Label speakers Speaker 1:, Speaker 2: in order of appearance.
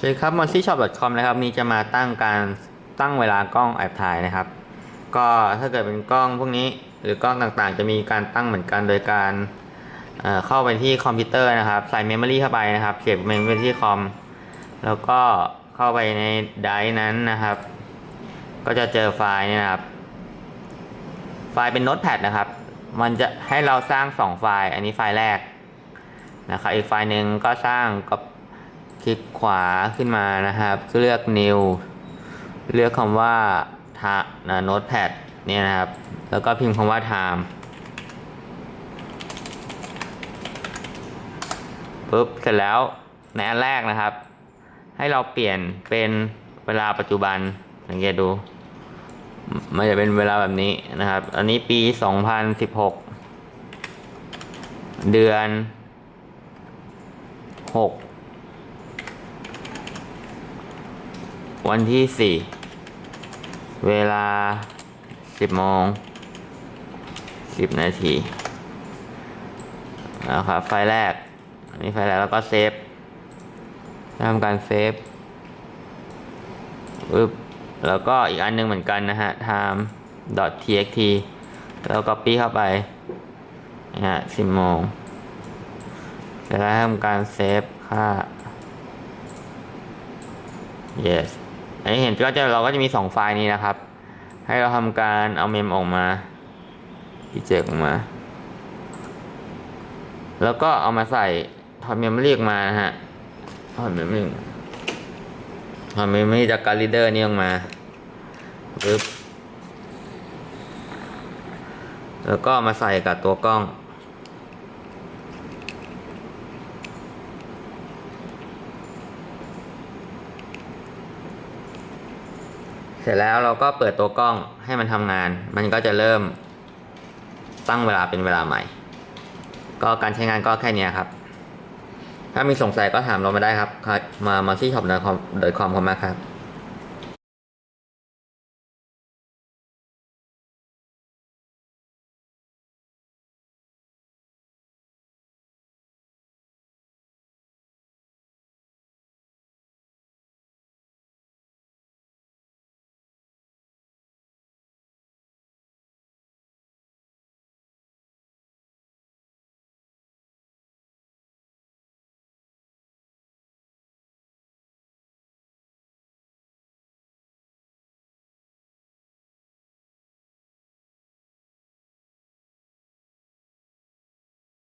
Speaker 1: สวัสดีครับ m o n c y s h o p c o m นะครับนี่จะมาตั้งการตั้งเวลากล้องแอบถ่ายนะครับ ก็ถ้าเกิดเป็นกล้องพวกนี้หรือกล้องต่างๆ จะมีการตั้งเหมือนกันโดยการเเข้าไปที่คอมพิวเตอร์นะครับ ใส่เมมโมรีเข้าไปนะครับเสียบเมมโมรีที่คอม แล้วก็เข้าไปในไดร์นั้นนะครับ ก็จะเจอไฟล์นี่นะครับ ไฟล์เป็นโน้ตแพดนะครับ มันจะให้เราสร้างสองไฟล์ อันนี้ไฟล์แรกนะครับอีกไฟล์หนึ่งก็สร้างกับ คลิกขวาขึ้นมานะครับเลือก new เลือกคำว่าโน้ตแพดเนี่ยนะครับ แล้วก็พิมพ์คำว่า time ปุ๊บเสร็จแล้วในอันแรกนะครับ ให้เราเปลี่ยนเป็นเวลาปัจจุบันสังเกตดู มันจะเป็นเวลาแบบนี้นะครับ อันนี้ปี 2016 เดือน 6 วันที่ 4 เวลา 10โมง10 นาทีนะครับไฟแรกอันนี้ไฟแรกแล้วก็เซฟทำการเซฟปึ๊บแล้วก็อีกอันหนึงเหมือนกันนะฮะ time txt แล้ว copy เข้าไปนะฮะ10โมงแล้วทำการเซฟค่า yes อันนี้เห็นก็จะเราก็จะมีสองไฟล์นี้นะครับ ให้เราทำการเอาเมมออกมาที่เจกออกมา แล้วก็เอามาใส่ถอดเมมโมรี่ออกมานะฮะถอดเมมโมรี่ถอดเมมโมรี่จากการ์ดรีเดอร์นี่ออกมาปึ๊บแล้วก็มาใส่กับตัวกล้อง ร็จแล้วเราก็เปิดตัวกล้องให้มันทำงาน มันก็จะเริ่มตั้งเวลาเป็นเวลาใหม่ ก็การใช้งานก็แค่นี้ครับ ถ้ามีสงสัยก็ถามเรามาได้ครับ มามาที่ช็อปเดอคอมคอมมาครับ